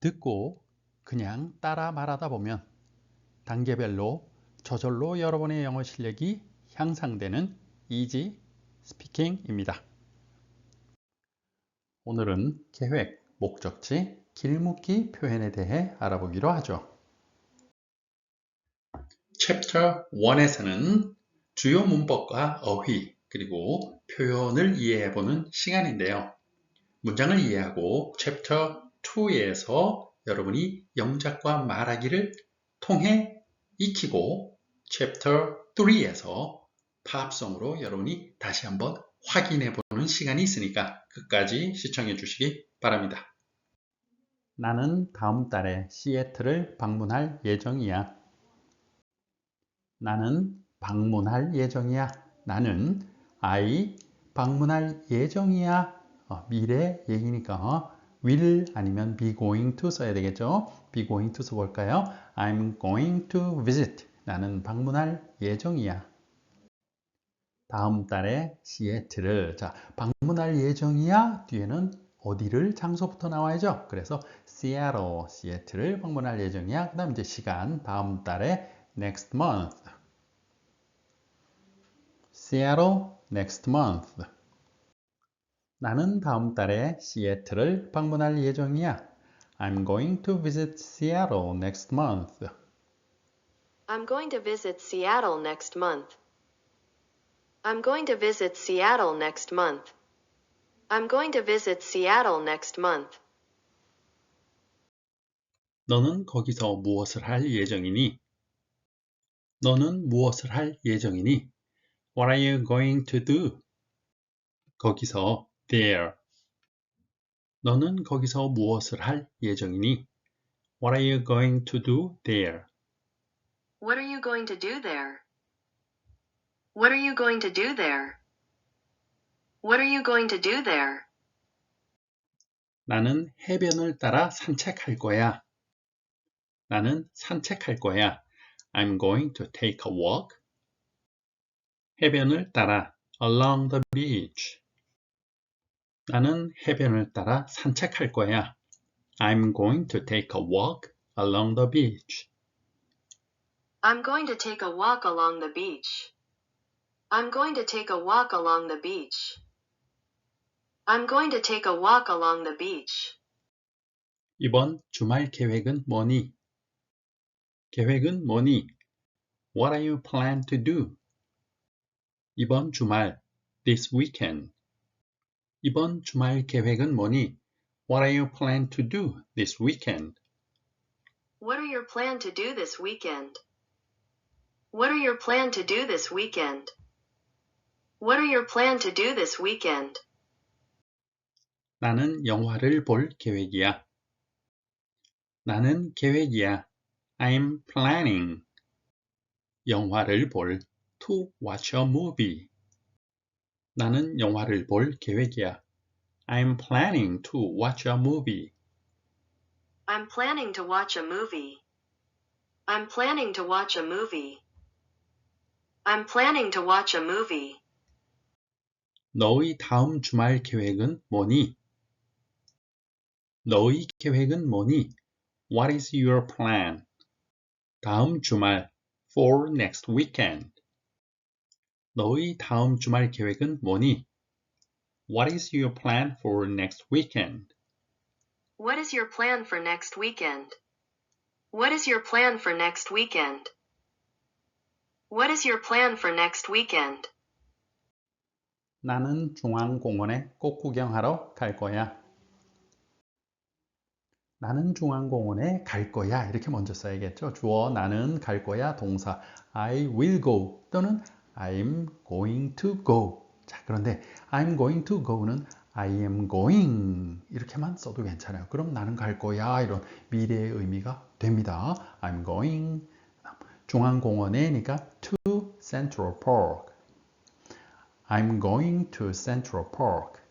듣고 그냥 따라 말하다 보면 단계별로 저절로 여러분의 영어 실력이 향상되는 이지 스피킹입니다. 오늘은 계획, 목적지, 길묻기 표현에 대해 알아보기로 하죠. 챕터 1에서는 주요 문법과 어휘, 그리고 표현을 이해해보는 시간인데요. 문장을 이해하고 챕터 2에서 여러분이 영작과 말하기를 통해 익히고 챕터 3에서 팝송으로 여러분이 다시 한번 확인해 보는 시간이 있으니까 끝까지 시청해 주시기 바랍니다. 나는 다음 달에 시애틀을 방문할 예정이야. 나는 방문할 예정이야. 나는 I 방문할 예정이야. 어, 미래 얘기니까 어, will 아니면 be going to 써야 되겠죠. be going to 써볼까요? I'm going to visit. 나는 방문할 예정이야. 다음 달에 시애틀을 자 방문할 예정이야 뒤에는 어디를 장소부터 나와야죠. 그래서 Seattle, 시애틀을 방문할 예정이야. 그 다음 이제 시간 다음 달에 next month. Seattle next month. 나는 다음 달에 시애틀을 방문할 예정이야. I'm going to visit Seattle next month. I'm going to visit Seattle next month. I'm going to visit Seattle next month. I'm going to visit Seattle next month. 너는 거기서 무엇을 할 예정이니? 너는 무엇을 할 예정이니? What are you going to do? 거기서 there. 너는 거기서 무엇을 할 예정이니? What are you going to do there? What are you going to do there? What are you going to do there? What are you going to do there? 나는 해변을 따라 산책할 거야. 나는 산책할 거야. I'm going to take a walk. 해변을 따라 along the beach. 나는 해변을 따라 산책할 거야. I'm going to take a walk along the beach. I'm going to take a walk along the beach. I'm going to take a walk along the beach. I'm going to take a walk along the beach. 이번 주말 계획은 뭐니? 계획은 뭐니? What are you plan to do? 이번 주말, this weekend. 이번 주말 계획은 뭐니? What are you plan to do this weekend? What are your plan to do this weekend? What are your plan to do this weekend? What are your plan to do this weekend? 나는 영화를 볼 계획이야. 나는 계획이야. I'm planning. 영화를 볼 to watch a movie. 나는 영화를 볼 계획이야. I'm planning to watch a movie. I'm planning to watch a movie. I'm planning to watch a movie. I'm planning to watch a movie. 너의 다음 주말 계획은 뭐니? 너의 계획은 뭐니? What is your plan? 다음 주말 for next weekend. 너의 다음 주말 계획은 뭐니? What is your plan for next weekend? What is your plan for next weekend? What is your plan for next weekend? What is your plan for next weekend? 나는 중앙공원에 꽃 구경하러 갈 거야. 나는 중앙공원에 갈 거야. 이렇게 먼저 써야겠죠. 주어 나는 갈 거야. 동사 I will go 또는 I'm going to go. 자, 그런데 I'm going to go는 I am going 이렇게만 써도 괜찮아요. 그럼 나는 갈 거야 이런 미래의 의미가 됩니다. I'm going 중앙공원에 니까 to Central Park. I'm going to Central Park.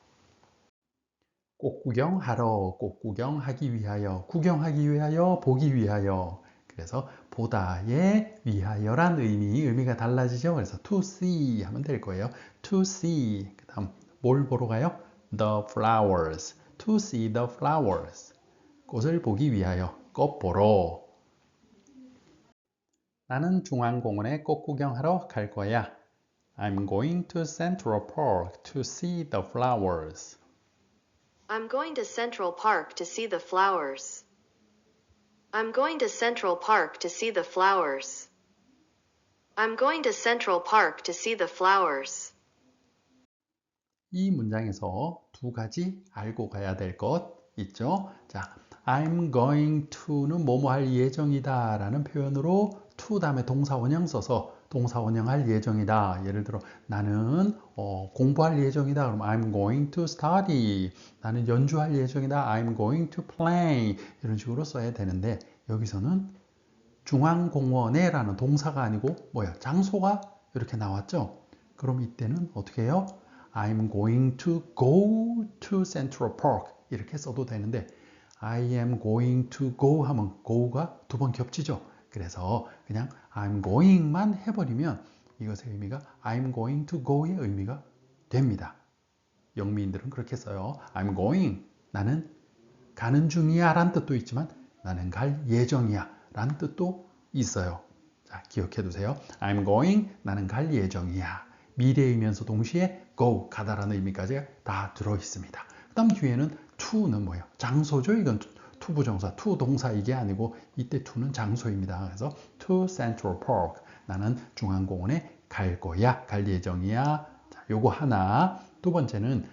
꽃 구경하러, 꽃 구경하기 위하여, 구경하기 위하여, 보기 위하여. 그래서 보다에 위하여란 의미, 의미가 달라지죠. 그래서 to see 하면 될 거예요. to see. 그 다음 뭘 보러 가요? the flowers. to see the flowers. 꽃을 보기 위하여 꽃 보러 나는 중앙공원에 꽃 구경하러 갈 거야. I'm going to Central Park to see the flowers. I'm going to Central Park to see the flowers. I'm going to Central Park to see the flowers. I'm going to Central Park to see the flowers. 이 문장에서 두 가지 알고 가야 될 것 있죠. 자, I'm going to는 뭐뭐 할 예정이다 라는 표현으로 to 다음에 동사 원형 써서 동사 원형할 예정이다. 예를 들어 나는 어, 공부할 예정이다. 그럼 I'm going to study. 나는 연주할 예정이다. I'm going to play. 이런 식으로 써야 되는데 여기서는 중앙공원에 라는 동사가 아니고 뭐야 장소가 이렇게 나왔죠. 그럼 이때는 어떻게 해요? I'm going to go to Central Park 이렇게 써도 되는데 I am going to go 하면 go가 두 번 겹치죠. 그래서 그냥 I'm going만 해버리면 이것의 의미가 I'm going to go의 의미가 됩니다. 영미인들은 그렇게 써요. I'm going 나는 가는 중이야 라는 뜻도 있지만 나는 갈 예정이야 라는 뜻도 있어요. 자, 기억해 두세요. I'm going 나는 갈 예정이야. 미래이면서 동시에 go 가다라는 의미까지 다 들어 있습니다. 그 다음 뒤에는 to는 뭐예요? 장소죠. 이건 투부정사, 투 동사 이게 아니고 이때 to는 장소입니다. 그래서 to Central Park 나는 중앙공원에 갈 거야, 갈 예정이야. 자, 요거 하나. 두 번째는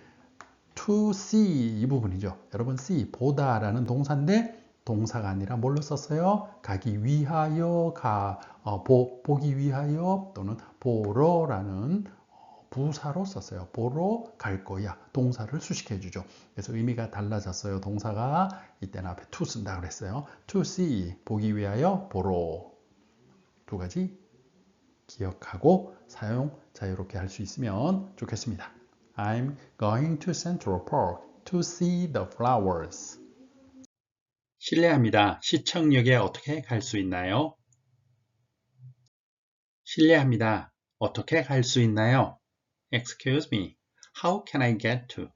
to see 이 부분이죠. 여러분 see 보다라는 동사인데 동사가 아니라 뭘로 썼어요? 가기 위하여, 가, 어, 보, 보기 위하여 또는 보러라는 어, 부사로 썼어요. 보러 갈 거야. 동사를 수식해 주죠. 그래서 의미가 달라졌어요. 동사가 이때는 앞에 to 쓴다 그랬어요. to see 보기 위하여 보러 두 가지 기억하고 사용 자유롭게 할 수 있으면 좋겠습니다. I'm going to Central Park to see the flowers. 실례합니다. 시청역에 어떻게 갈 수 있나요? 실례합니다. 어떻게 갈 수 있나요? Excuse me. How can I get to?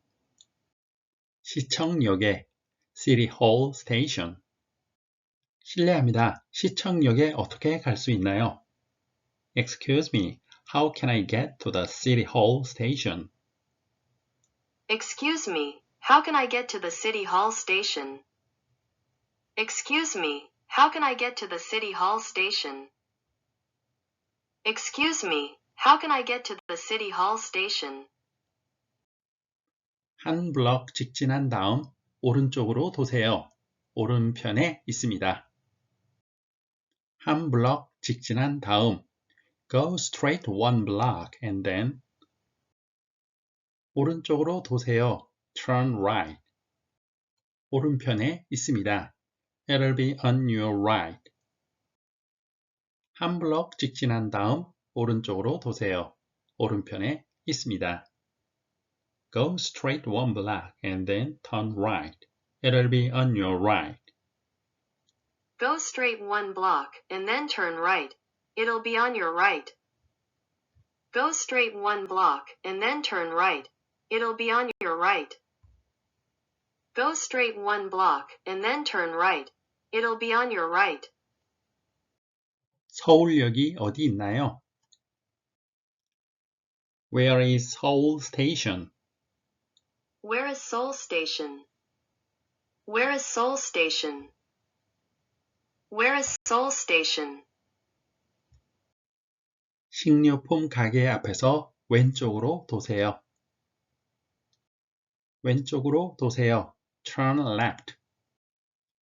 시청역에 City Hall Station. 실례합니다. 시청역에 어떻게 갈 수 있나요? Excuse me. How can I get to the City Hall Station? Excuse me, how can I get to the City Hall station? Excuse me, how can I get to the City Hall station? Excuse me, how can I get to the City Hall station? 한 블럭 직진한 다음 오른쪽으로 도세요. 오른편에 있습니다. 한 블럭 직진한 다음 Go straight one block and then 오른쪽으로 도세요. Turn right. 오른편에 있습니다. It'll be on your right. 한 블럭 직진한 다음 오른쪽으로 도세요. 오른편에 있습니다. Go straight one block and then turn right. It'll be on your right. Go straight one block and then turn right. It'll be on your right. Go straight one block and then turn right. It'll be on your right. Go straight one block and then turn right. It'll be on your right. 서울역이 어디 있나요? Where is Seoul Station? Where is Seoul Station? Where is Seoul Station? Where is Seoul Station? 식료품 가게 앞에서 왼쪽으로 도세요. 왼쪽으로 도세요. Turn left.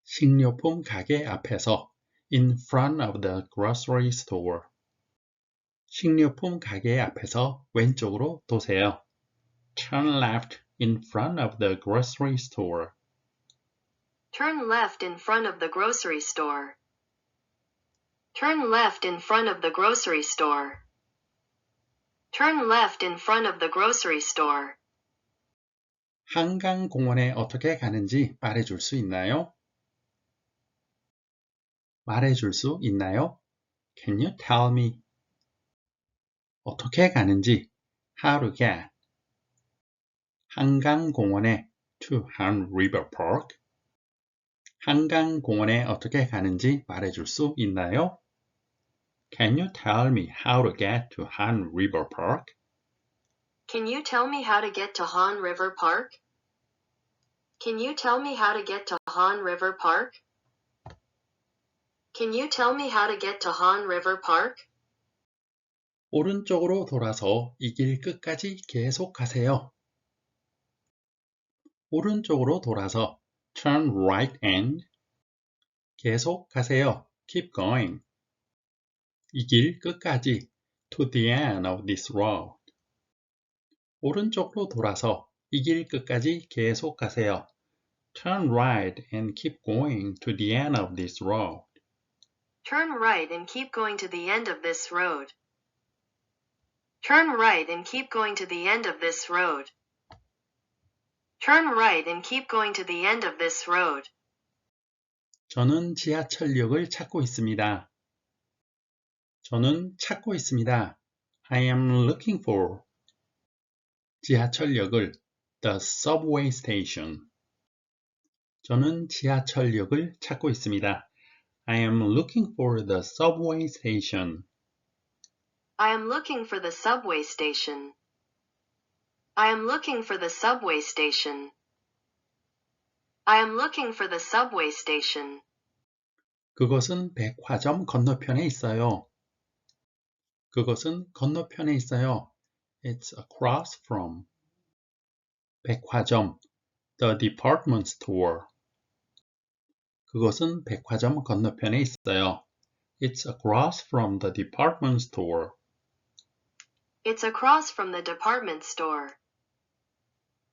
식료품 가게 앞에서 in front of the grocery store. 식료품 가게 앞에서 왼쪽으로 도세요. Turn left in front of the grocery store. Turn left in front of the grocery store. Turn left in front of the grocery store. Turn left in front of the grocery store. 한강 공원에 어떻게 가는지 말해줄 수 있나요? 말해줄 수 있나요? Can you tell me? 어떻게 가는지 how to get 한강공원에 to Han River Park 한강공원에 어떻게 가는지 말해줄 수 있나요? Can you tell me how to get to Han River Park? Can you tell me how to get to Han River Park? Can you tell me how to get to Han River Park? Can you tell me how to get to Han River Park? 오른쪽으로 돌아서 이 길 끝까지 계속 가세요. 오른쪽으로 돌아서 turn right and 계속 가세요. keep going. 이 길 끝까지 to the end of this road. 오른쪽으로 돌아서 이 길 끝까지 계속 가세요. turn right and keep going to the end of this road. Turn right and keep going to the end of this road. Turn right and keep going to the end of this road. Turn right and keep going to the end of this road. 저는 지하철역을 찾고 있습니다. 저는 찾고 있습니다. I am looking for 지하철역을 the subway station. 저는 지하철역을 찾고 있습니다. I am looking for the subway station. I am looking for the subway station. I am looking for the subway station. I am looking for the subway station. 그것은 백화점 건너편에 있어요. 그것은 건너편에 있어요. It's across from. 백화점, the department store. 그것은 백화점 건너편에 있어요. It's across from the department store. It's across from the department store.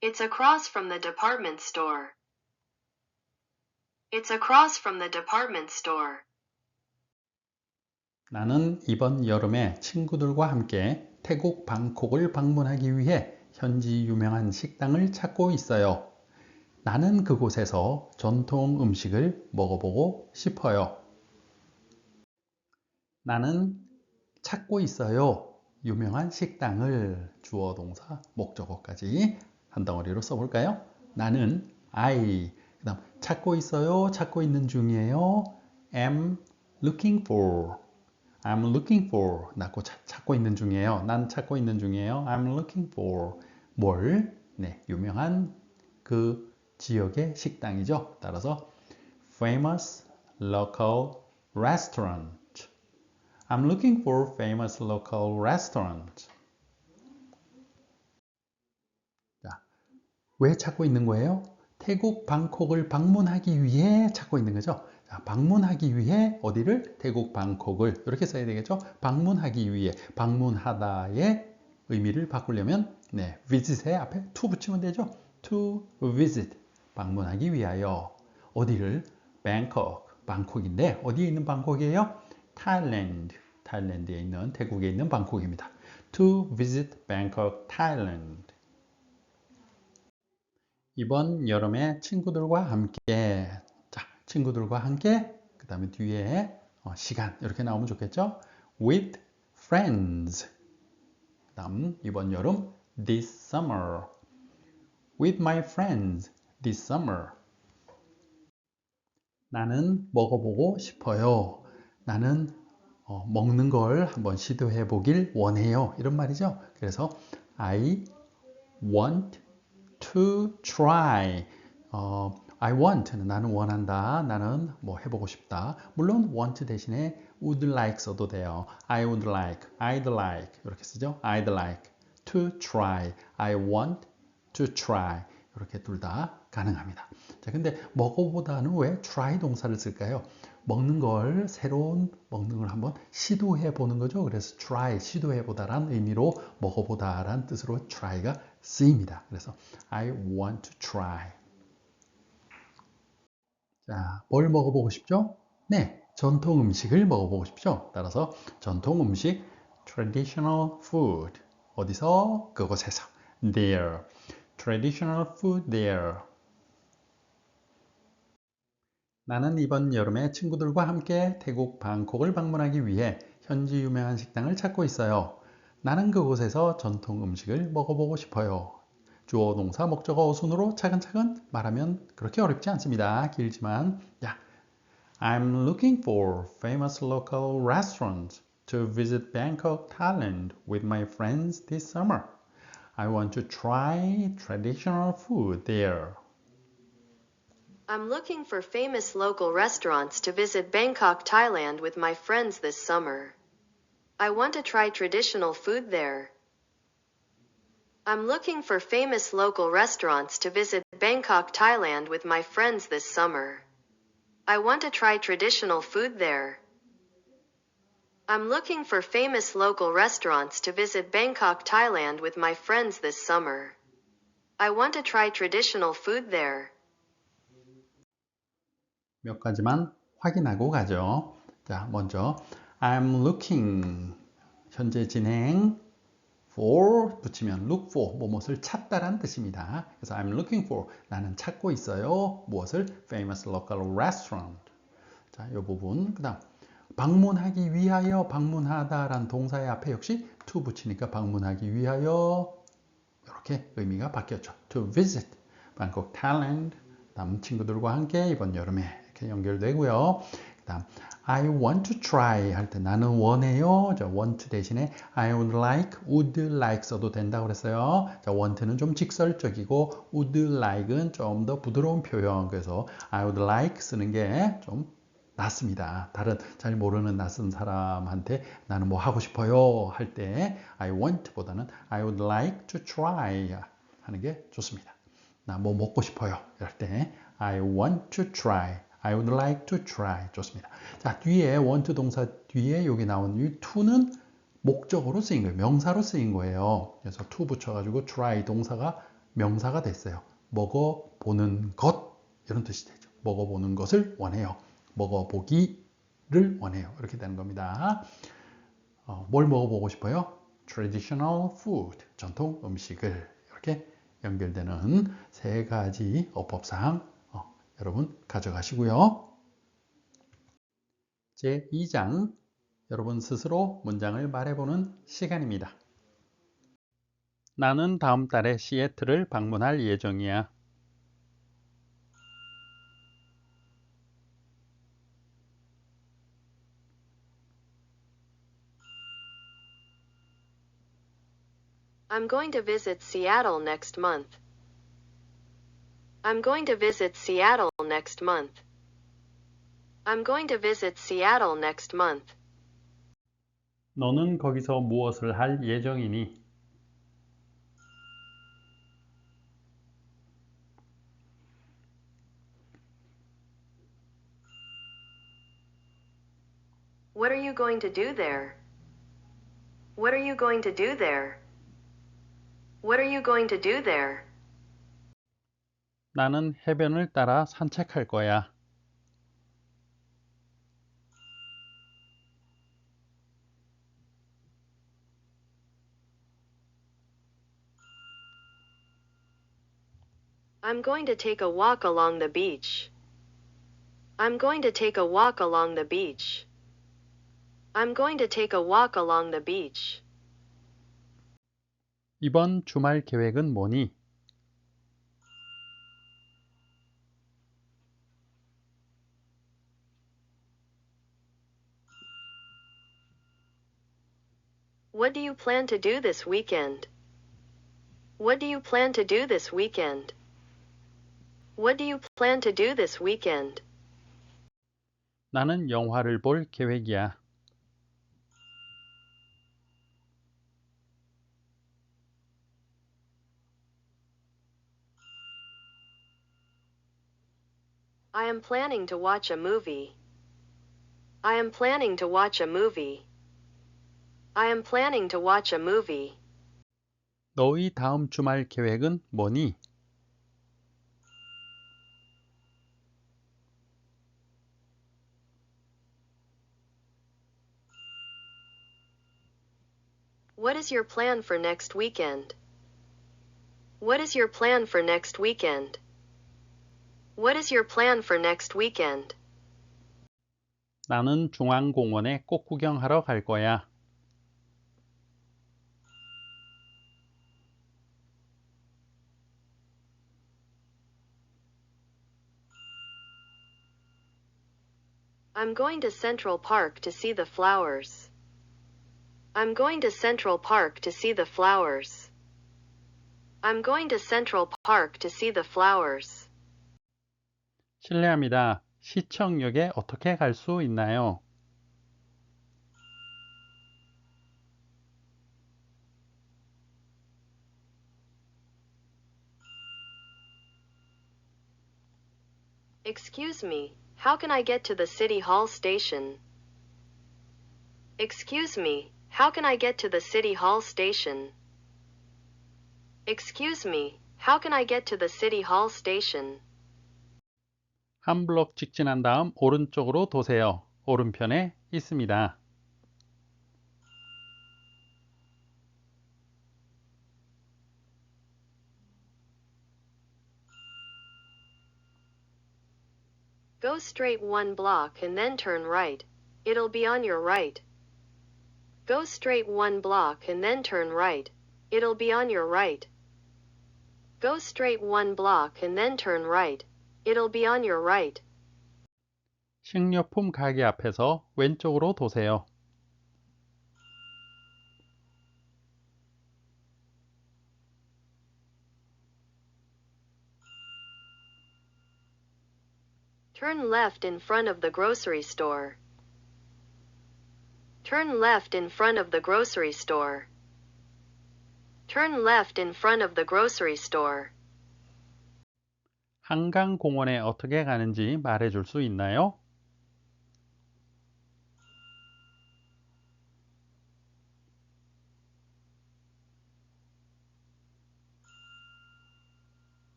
It's across from the department store. It's across from the department store. 나는 이번 여름에 친구들과 함께 태국 방콕을 방문하기 위해 현지 유명한 식당을 찾고 있어요. 나는 그곳에서 전통 음식을 먹어보고 싶어요. 나는 찾고 있어요. 유명한 식당을 주어 동사 목적어까지 한 덩어리로 써볼까요? 나는 I 그 다음 찾고 있어요. 찾고 있는 중이에요. am looking for I'm looking for 나고 찾고 있는 중이에요. 난 찾고 있는 중이에요. I'm looking for 뭘? 네, 유명한 그 지역의 식당이죠. 따라서 famous local restaurant. I'm looking for famous local restaurant. 자, 왜 찾고 있는 거예요? 태국 방콕을 방문하기 위해 찾고 있는 거죠. 자, 방문하기 위해 어디를? 태국 방콕을 이렇게 써야 되겠죠. 방문하기 위해 방문하다의 의미를 바꾸려면 네, visit의 앞에 to 붙이면 되죠. to visit 방문하기 위하여 어디를? Bangkok 방콕인데 어디에 있는 방콕이에요? Thailand 타일랜드에 있는 태국에 있는 방콕입니다. To visit Bangkok, Thailand. 이번 여름에 친구들과 함께 자 친구들과 함께 그 다음에 뒤에 어, 시간 이렇게 나오면 좋겠죠 with friends 그 다음 이번 여름 this summer with my friends this summer 나는 먹어보고 싶어요 나는 어, 먹는 걸 한번 시도해 보길 원해요 이런 말이죠 그래서 I want to try. 어, I want 나는 원한다. 나는 뭐 해보고 싶다. 물론 want 대신에 would like 써도 돼요. I would like, I'd like 이렇게 쓰죠. I'd like to try. I want to try. 이렇게 둘 다 가능합니다. 자, 근데 먹어보다는 왜 try 동사를 쓸까요? 먹는 걸 새로운 먹는 걸 한번 시도해 보는 거죠. 그래서 try 시도해 보다란 의미로 먹어보다란 뜻으로 try가 쓰입니다. 그래서 I want to try. 자, 뭘 먹어보고 싶죠? 네, 전통 음식을 먹어보고 싶죠. 따라서 전통 음식 traditional food 어디서 그곳에서 there traditional food there 나는 이번 여름에 친구들과 함께 태국 방콕을 방문하기 위해 현지 유명한 식당을 찾고 있어요. 나는 그곳에서 전통 음식을 먹어보고 싶어요. 주어 동사 목적어 순으로 차근차근 말하면 그렇게 어렵지 않습니다. 길지만 야, I'm looking for famous local restaurants to visit Bangkok, Thailand with my friends this summer. I want to try traditional food there. I'm looking for famous local restaurants to visit Bangkok, Thailand with my friends this summer. I want to try traditional food there. I'm looking for famous local restaurants to visit Bangkok, Thailand with my friends this summer. I want to try traditional food there. I'm looking for famous local restaurants to visit Bangkok, Thailand with my friends this summer. I want to try traditional food there. 몇 가지만 확인하고 가죠. 자, 먼저 I'm looking 현재 진행 for 붙이면 look for 무엇을 찾다라는 뜻입니다. 그래서 I'm looking for 나는 찾고 있어요. 무엇을 famous local restaurant. 자, 이 부분 그다음 방문하기 위하여 방문하다라는 동사의 앞에 역시 to 붙이니까 방문하기 위하여 이렇게 의미가 바뀌었죠. to visit Bangkok, Thailand. 다음 친구들과 함께 이번 여름에 이렇게 연결되고요. 그다음 I want to try 할 때 나는 원해요. 자, want 대신에 I would like, would like 써도 된다고 그랬어요. 자, want는 좀 직설적이고 would like은 좀 더 부드러운 표현. 그래서 I would like 쓰는 게좀 낫습니다. 다른 잘 모르는 낯선 사람한테 나는 뭐 하고 싶어요 할 때 I want 보다는 I would like to try 하는 게 좋습니다. 나 뭐 먹고 싶어요 이럴 때 I want to try I would like to try 좋습니다. 자 뒤에 want 동사 뒤에 여기 나온 이 to는 목적으로 쓰인 거예요. 명사로 쓰인 거예요. 그래서 to 붙여가지고 try 동사가 명사가 됐어요. 먹어보는 것 이런 뜻이 되죠. 먹어보는 것을 원해요. 먹어보기를 원해요. 이렇게 되는 겁니다. 어, 뭘 먹어보고 싶어요? Traditional food, 전통 음식을 이렇게 연결되는 세 가지 어법사항 어, 여러분 가져가시고요. 제 2장 여러분 스스로 문장을 말해보는 시간입니다. 나는 다음 달에 시애틀을 방문할 예정이야. I'm going to visit Seattle next month. I'm going to visit Seattle next month. I'm going to visit Seattle next month. 너는 거기서 무엇을 할 예정이니? What are you going to do there? What are you going to do there? What are you going to do there? 나는 해변을 따라 산책할 거야. I'm going to take a walk along the beach. I'm going to take a walk along the beach. I'm going to take a walk along the beach. 이번 주말 계획은 뭐니? plan to do this weekend? What do you plan to do this weekend? What do you plan to do this weekend? 나는 영화를 볼 계획이야. I am planning to watch a movie. I am planning to watch a movie. I am planning to watch a movie. 너희 다음 주말 계획은 뭐니? What is your plan for next weekend? What is your plan for next weekend? What is your plan for next weekend? 나는 중앙공원에 꽃 구경하러 갈 거야. I'm going to Central Park to see the flowers. I'm going to Central Park to see the flowers. I'm going to Central Park to see the flowers. 실례합니다. 시청역에 어떻게 갈 수 있나요? Excuse me, how can I get to the City Hall station? Excuse me, how can I get to the City Hall station? Excuse me, how can I get to the City Hall station? 한 블록 직진한 다음 오른쪽으로 도세요. 오른편에 있습니다. Go straight one block and then turn right. It'll be on your right. Go straight one block and then turn right. It'll be on your right. Go straight one block and then turn right. It'll be on your right. 식료품 가게 앞에서 왼쪽으로 도세요. Turn left in front of the grocery store. Turn left in front of the grocery store. Turn left in front of the grocery store. 한강공원에 어떻게 가는지 말해 줄 수 있나요?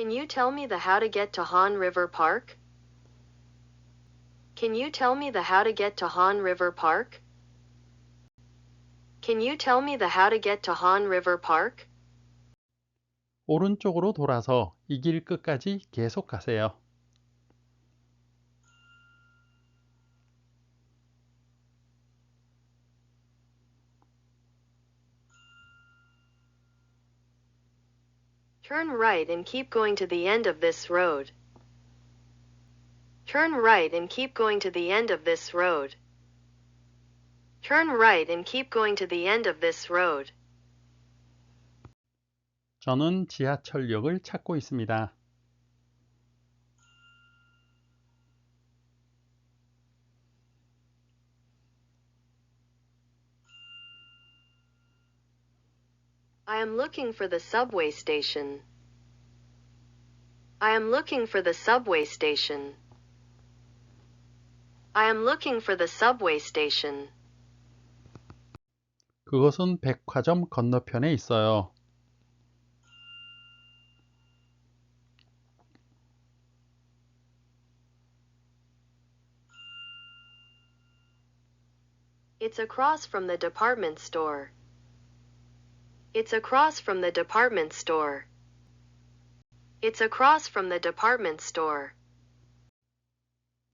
Can you tell me the how to get to Han River Park? Can you tell me the how to get to Han River Park? Can you tell me the how to get to Han River Park? 오른쪽으로 돌아서 이 길 끝까지 계속 가세요. Turn right and keep going to the end of this road. Turn right and keep going to the end of this road. Turn right and keep going to the end of this road. 저는 지하철역을 찾고 있습니다. I am looking for the subway station. I am looking for the subway station. I am looking for the subway station. 그것은 백화점 건너편에 있어요. It's across from the department store. It's across from the department store. It's across from the department store.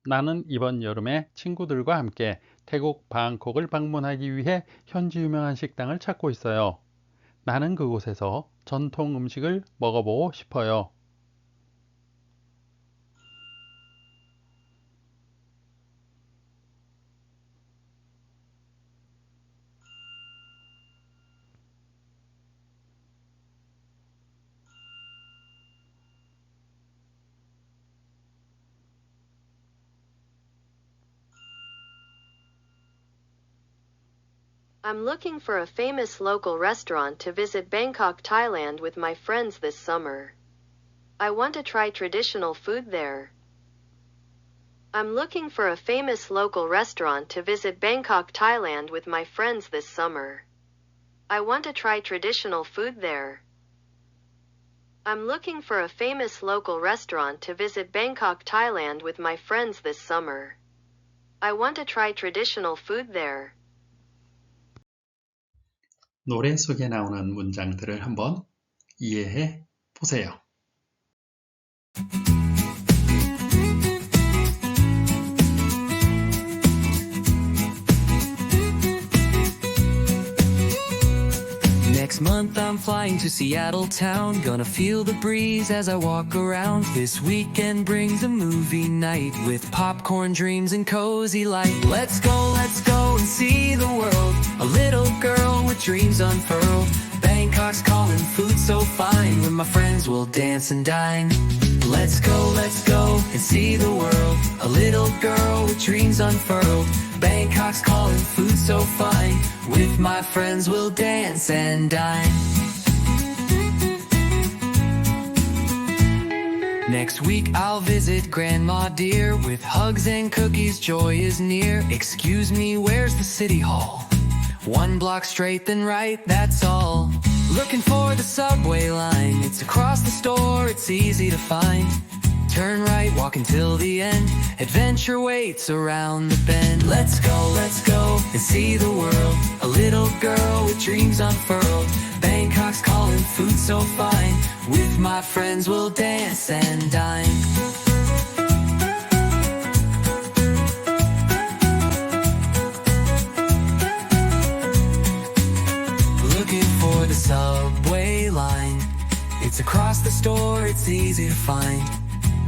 나는 이번 여름에 친구들과 함께 태국 방콕을 방문하기 위해 현지 유명한 식당을 찾고 있어요. 나는 그곳에서 전통 음식을 먹어보고 싶어요. I'm looking for a famous local restaurant to visit Bangkok, Thailand with my friends this summer. I want to try traditional food there. I'm looking for a famous local restaurant to visit Bangkok, Thailand with my friends this summer. I want to try traditional food there. I'm looking for a famous local restaurant to visit Bangkok, Thailand with my friends this summer. I want to try traditional food there. 노래 속에 나오는 문장들을 한번 이해해 보세요. Next month. month I'm flying to Seattle town. Gonna feel the breeze as I walk around. This weekend brings a movie night with popcorn dreams and cozy light. Let's go, let's go and see the world. A little girl with dreams unfurled. Bangkok's calling, food so fine. With my friends we'll dance and dine. Let's go, let's go and see the world. A little girl with dreams unfurled. Bangkok's calling, food so fine. With my friends we'll dance and dine. Next week I'll visit Grandma Dear with hugs and cookies. Joy is near. Excuse me, where's the city hall? One block straight, then right, that's all. Looking for the subway line. It's across the store, it's easy to find. Turn right, walk until the end. Adventure waits around the bend. Let's go, let's go and see the world. A little girl with dreams unfurled. Bangkok's calling, food so fine. With my friends, we'll dance and dine. Subway line. It's across the store, it's easy to find.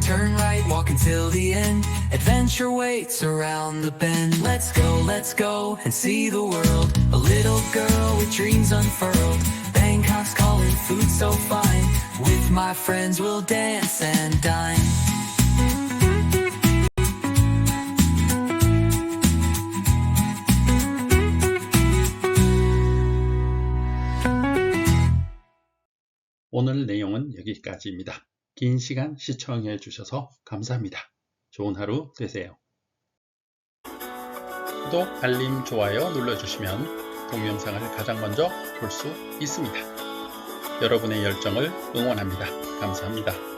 Turn right, walk until the end. Adventure waits around the bend. Let's go, let's go and see the world. A little girl with dreams unfurled. Bangkok's calling, food so fine. With my friends, we'll dance and dine. 오늘 내용은 여기까지입니다. 긴 시간 시청해 주셔서 감사합니다. 좋은 하루 되세요. 구독, 알림, 좋아요 눌러주시면 동영상을 가장 먼저 볼 수 있습니다. 여러분의 열정을 응원합니다. 감사합니다.